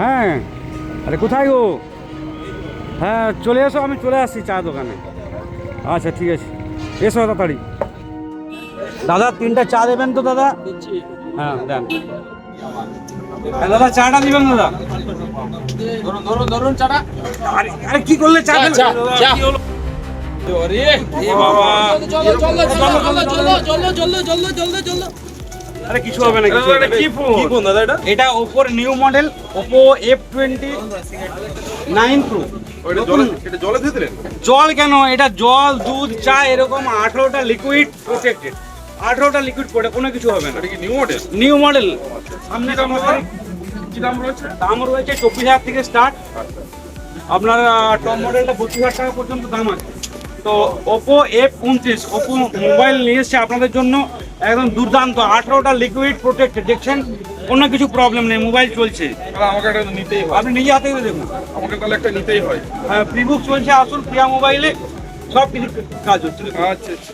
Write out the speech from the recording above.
হ্যাঁ আরে কোথায় গো হ্যাঁ চলে এসো আমি চলে আসছি চা দোকানে আচ্ছা ঠিক আছে এসো তাড়াতাড়ি দাদা তিনটা চা দেবেন তো দাদা হ্যাঁ দেন হ্যাঁ, দাদা চাটা দিবেন দাদা ধরুন ধরুন ধরুন চাটা আরে কি করলে চা চা? চা, বাবা চলো চলো চলো চলো চলো চলো চলো চলো আরে কিছু হবে না কিছু হবে কি ফোন কি ফোন দাদা এটা? এটা ওপোর new model Oppo F twenty nine এটা জলে দিয়ে দিলেন? জল কেন? এটা জল দুধ চা এরকম আঠেরোটা লিকুইড প্রোটেক্টেড আঠেরোটা লিকুইড পড়ে কোনো কিছু হবে না। এটা কি নিউ মডেল নিউ মডেল সামনে দাম রয়েছে? কি দাম রয়েছে? দাম রয়েছে হাজার থেকে স্টার্ট আপনার টপ মডেলটা পঁচিশ হাজার টাকা পর্যন্ত দাম আছে। তো ওপো এফ উনত্রিশ ওপো মোবাইল নিয়ে এসছে আপনাদের জন্য। একদম দুর্দান্ত। আঠারোটা লিকুইড প্রোটেক্ট দেখছেন? কোনো কিছু প্রবলেম নেই মোবাইল চলছে। তাহলে আমাকে একটা নিতেই হয়। আপনি নিজে হাতে করে দেখুন। আমাকে তাহলে একটা নিতেই হয়। হ্যাঁ প্রিবুক চলছে আসুন প্রিয়া মোবাইলে সব কিছু কাজ হচ্ছে। আচ্ছা আচ্ছা।